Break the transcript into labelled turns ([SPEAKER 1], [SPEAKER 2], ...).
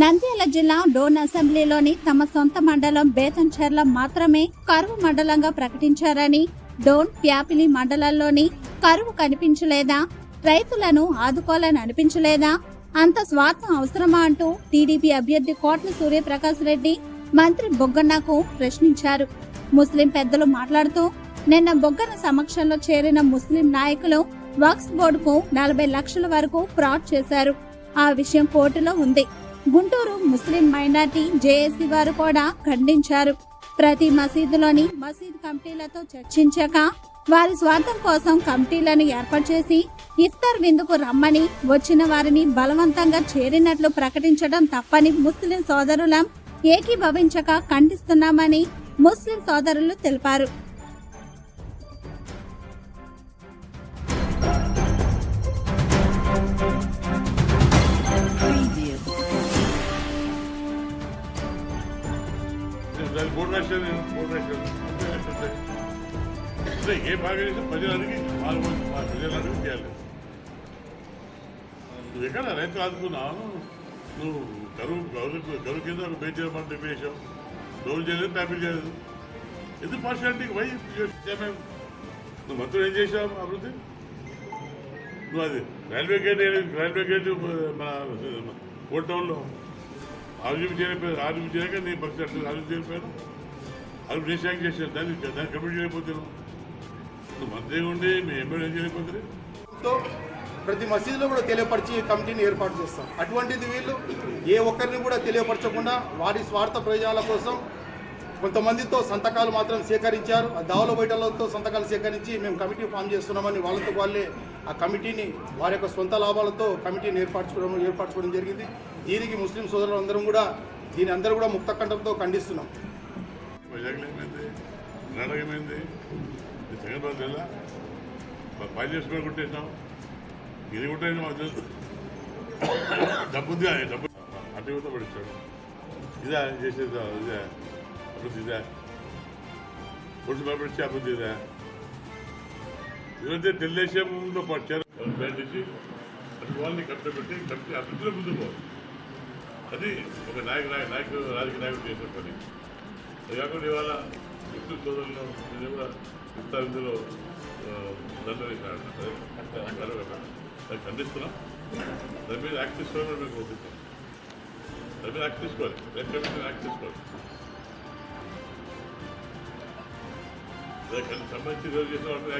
[SPEAKER 1] నంద్యాల జిల్లా డోన్ అసెంబ్లీలోని తమ సొంత మండలం బేతంచెర్ల మాత్రమే కరువు మండలంగా ప్రకటించారని డోన్ ప్యాపిలి మండలాల్లోని కరువు కనిపించలేదా రైతులను ఆదుకోవాలని అనిపించలేదా అంత స్వార్థం అవసరమా అంటూ టీడీపీ అభ్యర్థి కోట్ల సూర్యప్రకాశ్ రెడ్డి మంత్రి బొగ్గన్నకు ప్రశ్నించారు. ముస్లిం పెద్దలు మాట్లాడుతూ నిన్న బొగ్గన సమక్షంలో చేరిన ముస్లిం నాయకులు వక్స్ బోర్డుకు నలభై లక్షల వరకు ఫ్రాడ్ చేశారు. ఆ విషయం కోర్టులో ఉంది. గుంటూరు ముస్లిం మైనార్టీ జేఏసీ వారు కూడా ఖండించారు. ప్రతి మసీదులోని మసీద్ కమిటీలతో చర్చించాక వారి స్వార్థం కోసం కమిటీలను ఏర్పాటు చేసి ఇఫ్తార్ విందుకు రమ్మని వచ్చిన వారిని బలవంతంగా చేరినట్లు ప్రకటించడం తప్పని ముస్లిం సోదరులం ఏకీభవించక ఖండిస్తున్నామని ముస్లిం సోదరులు తెలిపారు.
[SPEAKER 2] దానికి మూడు లక్షలు నేను మూడు లక్షలు లక్షలు అంటే ఏ బాగా చేస్తే ప్రజలకి వాళ్ళు మా ప్రజలందరికీ చేయాలి నువ్వు ఎక్కడ రైతులు ఆదుకున్నావు నువ్వు గరువు గౌరవ గరువు కింద ఒక బేటీ చేయమంటే వేసావు డోలు చేయలేదు ప్యాపిల్ చేయలేదు ఎందుకు పార్షాలిటీకి వై మేము నువ్వు మంత్రులు ఏం చేసావు అభివృద్ధి నువ్వు అది రైల్వే గేట్ రైల్వే గేట్ మన ఓల్డ్ టౌన్లో ఆరోగ్యం చేయకపోయారు ఆరోగ్యం చేయక నేను పరిస్థితి అట్లా ఆరోగ్యం చేయకపోయారు ఆరోగ్యం చేసాక చేశారు దాన్ని దాన్ని కంప్లీట్ చేయకపోతున్నావు నువ్వు మంత్రి ఉండి మీ ఎమ్మెల్యే ఏం
[SPEAKER 3] ప్రతి మసీదులో కూడా తెలియపరిచి కమిటీని ఏర్పాటు చేస్తాం. అటువంటిది వీళ్ళు ఏ ఒక్కరిని కూడా తెలియపరచకుండా వారి స్వార్థ ప్రయోజనాల కోసం కొంతమందితో సంతకాలు మాత్రం సేకరించారు. ఆ దావల బయటలతో సంతకాలు సేకరించి మేము కమిటీ ఫామ్ చేస్తున్నామని వాళ్ళతో వాళ్ళే ఆ కమిటీని వారి యొక్క సొంత లాభాలతో కమిటీని ఏర్పరచుకోవడం ఏర్పరచుకోవడం జరిగింది. దీనికి ముస్లిం సోదరులు అందరం కూడా దీని అందరూ కూడా ముక్త కంఠంతో ఖండిస్తున్నాం.
[SPEAKER 2] వైజాగ్లో ఏమైంది? కర్ణాటక ఏమైంది? ఈ సంగతి మాకు తెలుసా పని ఇది కుట్టేసి మాకు డబ్బు డబ్బు అటు యువత పడిస్తాడు ఇదా చేసేదా? ఇదే? అభివృద్ధి ఇదే? పొడిచి పంపించి అభివృద్ధి ఇదే? ఇదైతే తెలుగుదేశంలో పట్టారు చేసి అటు వాళ్ళని కట్టబెట్టి కట్టి అభివృద్ధిలో ముందుకు పోవాలి. అది ఒక నాయకు నాయకుడు రాజకీయ నాయకుడు చేసిన పని. అది కాకుండా ఇవాళ ముస్లిం సోదరులు కూడా ఇఫ్తార్ ఇందులో దండ వేసినాడు అది ఖండిస్తున్నాం. దాని మీద యాక్ట్ తీసుకోవాలని మేము కోరుకుంటాం దాని మీద యాక్ట్ తీసుకోవాలి. రేపు కమిషన్ యాక్ట్ తీసుకోవాలి. దానికి సంబంధించి చేసిన వాళ్ళ